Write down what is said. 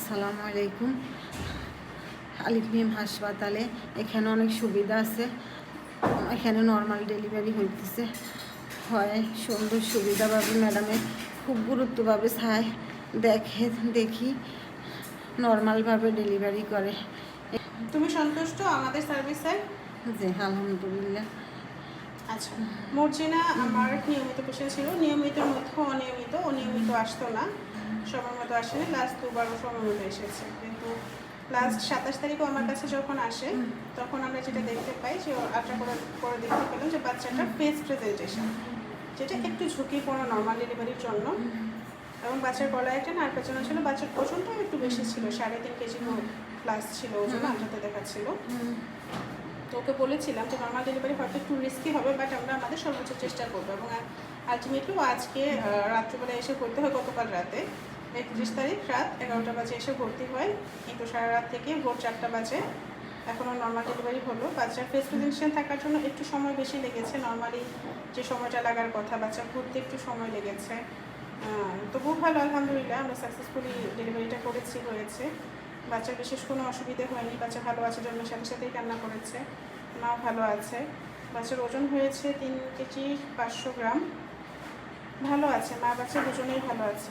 আসসালামু আলাইকুম। আলিফ মিম হাসপাতালে এখানে অনেক সুবিধা আছে। এখানে নর্মাল ডেলিভারি হইতেছে। হয় সুন্দর সুবিধাভাবে ম্যাডামে খুব গুরুত্বভাবে চায় দেখে দেখি নর্মালভাবে ডেলিভারি করে। তুমি সন্তুষ্ট আমাদের সার্ভিসে জি আলহামদুলিল্লাহ। আচ্ছা মর্জিনা আমার নিয়মিত পেশেন্ট ছিল। নিয়মিতর মধ্যে অনিয়মিত অনিয়মিত আসতো না। সময় মতো আসেনি লাস্ট দুবারও সময় মতো এসেছে। কিন্তু লাস্ট সাতাশ তারিখও আমার কাছে যখন আসে তখন আমরা যেটা দেখতে পাই যে আটটা করে করে দেখতে পেলাম যে বাচ্চাটার ফেস প্রেজেন্টেশন যেটা একটু ঝুঁকিপূর্ণ নর্মাল ডেলিভারির জন্য। এবং বাচ্চার গলায় একটা নার পেছনে ছিল বাচ্চার ওজনটাও একটু বেশি ছিল সাড়ে তিন কেজি প্লাস ছিল ওজন আনটাতে দেখাচ্ছিল। তো ওকে বলেছিলাম যে নর্মাল ডেলিভারি হয়তো একটু রিস্কি হবে বাট আমরা আমাদের সর্বোচ্চ চেষ্টা করব। এবং আলটিমেটলি আজকে রাত্রিবেলা এসে ভর্তি হয় গতকাল রাতে। একত্রিশ তারিখ রাত এগারোটা বাজে এসে ভর্তি হয়। কিন্তু সারা রাত থেকে ভোর চারটা বাজে। এখনও নর্মাল ডেলিভারি হলো। বাচ্চার ফেস প্রেজেন্টেশন থাকার জন্য একটু সময় বেশি লেগেছে। নর্মালি যে সময়টা লাগার কথা, বাচ্চা ঘুরতে একটু সময় লেগেছে। তবুও ভালো, আলহামদুলিল্লাহ। আমরা সাকসেসফুলি ডেলিভারিটা করেছি, হয়েছে। বাচ্চার বিশেষ কোনো অসুবিধে হয়নি। বাচ্চা ভালো আছে জন্মের সাথে সাথেই কান্না করেছে। মাও ভালো আছে। বাচ্চার ওজন হয়েছে তিন কেজি পাঁচশো গ্রাম। ভালো আছে মা বাচ্চা দুজনেই ভালো আছে।